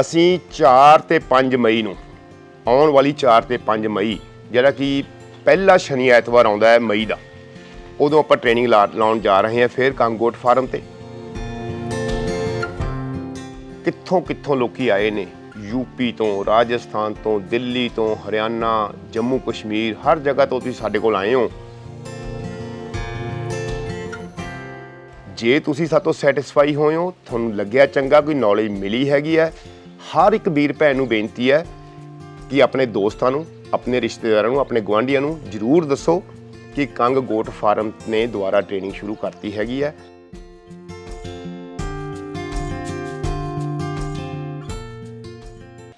ਅਸੀਂ 4 ਤੇ 5 ਮਈ ਨੂੰ, ਆਉਣ ਵਾਲੀ 4 ਤੇ 5 ਮਈ, ਜਿਹੜਾ ਕਿ ਪਹਿਲਾ ਸ਼ਨੀ ਐਤਵਾਰ ਆਉਂਦਾ ਹੈ ਮਈ ਦਾ, ਉਦੋਂ ਆਪਾਂ ਟ੍ਰੇਨਿੰਗ ਲਾਉਣ ਜਾ ਰਹੇ ਹਾਂ ਫੇਰ ਕੰਗੋਟ ਫਾਰਮ ਤੇ। ਕਿੱਥੋਂ ਕਿੱਥੋਂ ਲੋਕੀ ਆਏ ਨੇ? ਯੂਪੀ ਤੋਂ, ਰਾਜਸਥਾਨ ਤੋਂ, ਦਿੱਲੀ ਤੋਂ, ਹਰਿਆਣਾ, ਜੰਮੂ ਕਸ਼ਮੀਰ, ਹਰ ਜਗ੍ਹਾ ਤੋਂ ਤੁਸੀਂ ਸਾਡੇ ਕੋਲ ਆਏ ਹੋ। ਜੇ ਤੁਸੀਂ ਸਾਤੋਂ ਸੈਟੀਸਫਾਈ ਹੋਏ ਹੋ, ਤੁਹਾਨੂੰ ਲੱਗਿਆ ਚੰਗਾ, ਕੋਈ ਨੌਲੇਜ ਮਿਲੀ ਹੈਗੀ ਹੈ ਹਰ ਇੱਕ ਵੀਰ ਭੈਣ ਨੂੰ ਬੇਨਤੀ ਹੈ ਕਿ ਆਪਣੇ ਦੋਸਤਾਂ ਨੂੰ, ਆਪਣੇ ਰਿਸ਼ਤੇਦਾਰਾਂ ਨੂੰ, ਆਪਣੇ ਗੁਆਂਢੀਆਂ ਨੂੰ ਜਰੂਰ ਦੱਸੋ ਕਿ ਕੰਗ ਗੋਟ ਫਾਰਮ ਨੇ ਦੁਬਾਰਾ ਟ੍ਰੇਨਿੰਗ ਸ਼ੁਰੂ ਕਰਤੀ ਹੈਗੀ ਹੈ।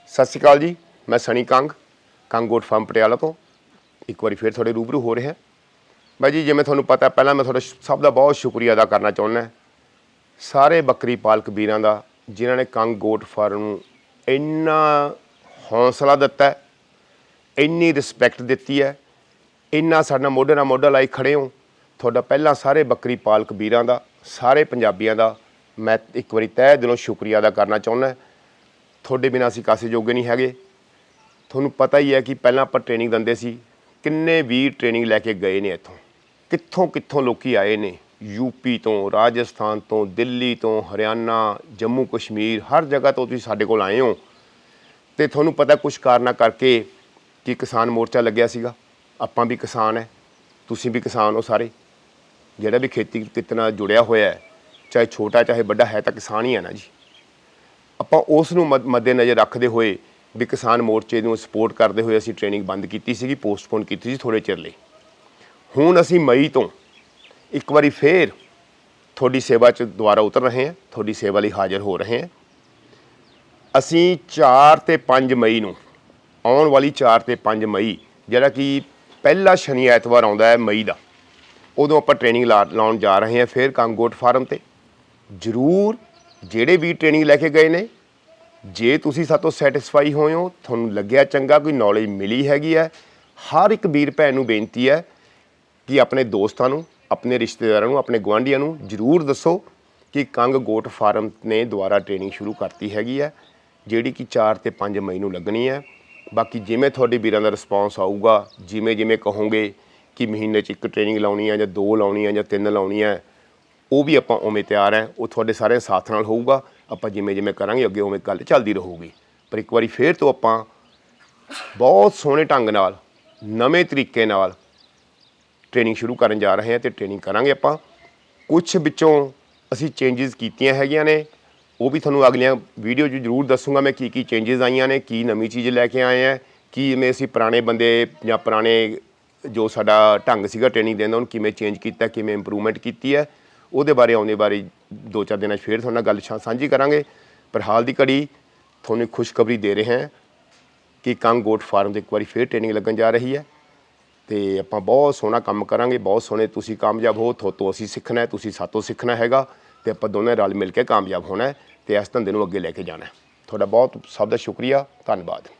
ਸਤਿ ਸ਼੍ਰੀ ਅਕਾਲ ਜੀ, ਮੈਂ ਸਣੀ ਕੰਗ ਕੰਗ ਗੋਟ ਫਾਰਮ ਪਟਿਆਲਾ ਤੋਂ। ਇੱਕ ਵਾਰੀ ਫਿਰ ਤੁਹਾਡੇ ਰੂਬਰੂ ਹੋ ਰਿਹਾ ਬਾਈ ਜੀ, ਜਿਵੇਂ ਤੁਹਾਨੂੰ ਪਤਾ, ਪਹਿਲਾਂ ਮੈਂ ਤੁਹਾਡਾ ਸਭ ਦਾ ਬਹੁਤ ਸ਼ੁਕਰੀਆ ਅਦਾ ਕਰਨਾ ਚਾਹੁੰਦਾ ਸਾਰੇ ਬੱਕਰੀ ਪਾਲਕ ਵੀਰਾਂ ਦਾ ਜਿਨ੍ਹਾਂ ਨੇ ਕੰਗ ਗੋਟ ਫਾਰਮ ਨੂੰ ਇੰਨਾ ਹੌਸਲਾ ਦਿੱਤਾ ਇੰਨੀ ਰਿਸਪੈਕਟ ਦਿੱਤੀ ਹੈ, ਇੰਨਾ ਸਾਡਾ ਮੋਢੇ ਨਾਲ ਮੋਢਾ ਲਾਈ ਖੜੇ ਹੋ, ਤੁਹਾਡਾ ਪਹਿਲਾਂ ਸਾਰੇ ਬੱਕਰੀ ਪਾਲਕ ਵੀਰਾਂ ਦਾ, ਸਾਰੇ ਪੰਜਾਬੀਆਂ ਦਾ ਮੈਂ ਇੱਕ ਵਾਰੀ ਤਹਿ ਦਿਲੋਂ ਸ਼ੁਕਰੀਆ ਅਦਾ ਕਰਨਾ ਚਾਹੁੰਦਾ ਤੁਹਾਡੇ ਬਿਨਾਂ ਅਸੀਂ ਕਾਸੇ ਜੋਗੇ ਨਹੀਂ ਹੈਗੇ। ਤੁਹਾਨੂੰ ਪਤਾ ਹੀ ਹੈ ਕਿ ਪਹਿਲਾਂ ਆਪਾਂ ਟ੍ਰੇਨਿੰਗ ਦਿੰਦੇ ਸੀ, ਕਿੰਨੇ ਵੀਰ ਟ੍ਰੇਨਿੰਗ ਲੈ ਕੇ ਗਏ ਨੇ ਇੱਥੋਂ ਕਿੱਥੋਂ ਕਿੱਥੋਂ ਲੋਕੀ ਆਏ ਨੇ। ਯੂਪੀ ਤੋਂ, ਰਾਜਸਥਾਨ ਤੋਂ, ਦਿੱਲੀ ਤੋਂ, ਹਰਿਆਣਾ, ਜੰਮੂ ਕਸ਼ਮੀਰ, ਹਰ ਜਗ੍ਹਾ ਤੋਂ ਤੁਸੀਂ ਸਾਡੇ ਕੋਲ ਆਏ ਹੋ। ਤੇ ਤੁਹਾਨੂੰ ਪਤਾ ਕੁਝ ਕਾਰਨਾਂ ਕਰਕੇ ਕਿ ਕਿਸਾਨ ਮੋਰਚਾ ਲੱਗਿਆ ਸੀਗਾ? ਆਪਾਂ ਵੀ ਕਿਸਾਨ ਹੈ ਤੁਸੀਂ ਵੀ ਕਿਸਾਨ ਹੋ ਸਾਰੇ। ਜਿਹੜਾ ਵੀ ਖੇਤੀ ਕਿਤਨਾ ਜੁੜਿਆ ਹੋਇਆ ਹੈ ਚਾਹੇ ਛੋਟਾ, ਚਾਹੇ ਵੱਡਾ, ਹੈ ਤਾਂ ਕਿਸਾਨ ਹੀ ਹੈ ਨਾ ਜੀ। ਆਪਾਂ ਉਸ ਨੂੰ ਮੱਦ- ਮੱਦੇਨਜ਼ਰ ਰੱਖਦੇ ਹੋਏ ਵੀ ਕਿਸਾਨ ਮੋਰਚੇ ਨੂੰ ਸਪੋਰਟ ਕਰਦੇ ਹੋਏ ਅਸੀਂ ਟ੍ਰੇਨਿੰਗ ਬੰਦ ਕੀਤੀ ਸੀਗੀ ਪੋਸਟਪੋਨ ਕੀਤੀ ਸੀ ਥੋੜੇ ਚਿਰ ਲਈ। ਹੁਣ ਅਸੀਂ ਮਈ ਤੋਂ ਇੱਕ ਵਾਰੀ ਫੇਰ ਤੁਹਾਡੀ ਸੇਵਾ 'ਚ ਦੁਬਾਰਾ ਉਤਰ ਰਹੇ ਹਾਂ, ਤੁਹਾਡੀ ਸੇਵਾ ਲਈ ਹਾਜ਼ਰ ਹੋ ਰਹੇ ਹਾਂ। ਅਸੀਂ 4 ਤੇ 5 ਮਈ ਨੂੰ, ਆਉਣ ਵਾਲੀ 4 ਤੇ 5 ਮਈ, ਜਿਹੜਾ ਕਿ ਪਹਿਲਾ ਸ਼ਨੀ ਐਤਵਾਰ ਆਉਂਦਾ ਹੈ ਮਈ ਦਾ, ਉਦੋਂ ਆਪਾਂ ਟ੍ਰੇਨਿੰਗ ਲਾਉਣ ਜਾ ਰਹੇ ਹਾਂ ਫੇਰ ਕੰਗੋਟ ਫਾਰਮ ਤੇ। ਜਰੂਰ ਜਿਹੜੇ ਵੀ ਟ੍ਰੇਨਿੰਗ ਲੈ ਕੇ ਗਏ ਨੇ, ਜੇ ਤੁਸੀਂ ਸਾਤੋਂ ਸੈਟੀਸਫਾਈ ਹੋਏ ਹੋ, ਤੁਹਾਨੂੰ ਲੱਗਿਆ ਚੰਗਾ, ਕੋਈ ਨੌਲੇਜ ਮਿਲੀ ਹੈਗੀ ਹੈ, ਹਰ ਇੱਕ ਵੀਰ ਭੈਣ ਨੂੰ ਬੇਨਤੀ ਹੈ ਕਿ ਆਪਣੇ ਦੋਸਤਾਂ ਨੂੰ ਆਪਣੇ ਰਿਸ਼ਤੇਦਾਰਾਂ ਨੂੰ, ਆਪਣੇ ਗੁਆਂਢੀਆਂ ਨੂੰ ਜਰੂਰ ਦੱਸੋ ਕਿ ਕੰਗ ਗੋਟ ਫਾਰਮ ਨੇ ਦੁਬਾਰਾ ਟ੍ਰੇਨਿੰਗ ਸ਼ੁਰੂ ਕਰਤੀ ਹੈਗੀ ਹੈ, ਜਿਹੜੀ ਕਿ 4 ਤੇ 5 ਮਈ ਨੂੰ ਲੱਗਣੀ ਹੈ। ਬਾਕੀ ਜਿਵੇਂ ਤੁਹਾਡੇ ਵੀਰਾਂ ਦਾ ਰਿਸਪੌਂਸ ਆਊਗਾ, ਜਿਵੇਂ ਜਿਵੇਂ ਕਹੋਗੇ ਕਿ ਮਹੀਨੇ 'ਚ ਇੱਕ ਟ੍ਰੇਨਿੰਗ ਲਾਉਣੀ ਹੈ ਜਾਂ ਦੋ ਲਾਉਣੀ ਹੈ ਜਾਂ ਤਿੰਨ ਲਾਉਣੀ ਹੈ, ਉਹ ਵੀ ਆਪਾਂ ਉਵੇਂ ਤਿਆਰ ਹੈ। ਉਹ ਤੁਹਾਡੇ ਸਾਰੇ ਸਾਥ ਨਾਲ ਹੋਊਗਾ। ਆਪਾਂ ਜਿਵੇਂ ਜਿਵੇਂ ਕਰਾਂਗੇ, ਅੱਗੇ ਉਵੇਂ ਗੱਲ ਚੱਲਦੀ ਰਹੂਗੀ। ਪਰ ਇੱਕ ਵਾਰੀ ਫੇਰ ਤੋਂ ਆਪਾਂ ਬਹੁਤ ਸੋਹਣੇ ਢੰਗ ਨਾਲ, ਨਵੇਂ ਤਰੀਕੇ ਨਾਲ ਟ੍ਰੇਨਿੰਗ ਸ਼ੁਰੂ ਕਰਨ ਜਾ ਰਹੇ ਹਾਂ ਤੇ ਟ੍ਰੇਨਿੰਗ ਕਰਾਂਗੇ ਆਪਾਂ। ਕੁਝ ਵਿੱਚੋਂ ਅਸੀਂ ਚੇਂਜਸ ਕੀਤੀਆਂ ਹੈਗੀਆਂ ਨੇ। ਉਹ ਵੀ ਤੁਹਾਨੂੰ ਅਗਲੀਆਂ ਵੀਡੀਓ 'ਚ ਜ਼ਰੂਰ ਦੱਸੂਗਾ ਮੈਂ ਕੀ ਕੀ ਚੇਂਜਸ ਆਈਆਂ ਨੇ, ਕੀ ਨਵੀਂ ਚੀਜ਼ ਲੈ ਕੇ ਆਏ ਆ, ਕੀ ਜਿਵੇਂ ਅਸੀਂ ਪੁਰਾਣੇ ਬੰਦੇ ਜਾਂ ਪੁਰਾਣੇ ਜੋ ਸਾਡਾ ਢੰਗ ਸੀਗਾ ਟ੍ਰੇਨਿੰਗ ਦੇਣ ਦਾ, ਉਹਨੂੰ ਕਿਵੇਂ ਚੇਂਜ ਕੀਤਾ, ਕਿਵੇਂ ਇੰਪਰੂਵਮੈਂਟ ਕੀਤੀ ਹੈ, ਉਹਦੇ ਬਾਰੇ ਆਉਂਦੇ ਬਾਰੇ ਦੋ ਚਾਰ ਦਿਨਾਂ 'ਚ ਫੇਰ ਤੁਹਾਡੇ ਨਾਲ ਗੱਲ ਸਾਂਝੀ ਕਰਾਂਗੇ। ਪਰ ਹਾਲ ਦੀ ਘੜੀ ਤੁਹਾਨੂੰ ਖੁਸ਼ਖਬਰੀ ਦੇ ਰਹੇ ਹਾਂ ਕਿ ਕੰਗ ਗੋਟ ਫਾਰਮ ਦੇ ਇੱਕ ਵਾਰੀ ਫੇਰ ਟ੍ਰੇਨਿੰਗ ਲੱਗਣ ਜਾ ਰਹੀ ਹੈ। ਤੇ ਆਪਾਂ ਬਹੁਤ ਸੋਹਣਾ ਕੰਮ ਕਰਾਂਗੇ, ਬਹੁਤ ਸੋਹਣੇ ਤੁਸੀਂ ਕਾਮਯਾਬ ਹੋ, ਤੁਹਾਤੋਂ ਅਸੀਂ ਸਿੱਖਣਾ ਹੈ, ਤੁਸੀਂ ਸਾਤੋਂ ਸਿੱਖਣਾ ਹੈਗਾ ਤੇ ਆਪਾਂ ਦੋਨੇ ਰਲ ਮਿਲ ਕੇ ਕਾਮਯਾਬ ਹੋਣਾ ਹੈ ਤੇ ਇਸ ਧੰਦੇ ਨੂੰ ਅੱਗੇ ਲੈ ਕੇ ਜਾਣਾ ਹੈ। ਤੁਹਾਡਾ ਬਹੁਤ ਸਭ ਦਾ ਸ਼ੁਕਰੀਆ, ਧੰਨਵਾਦ।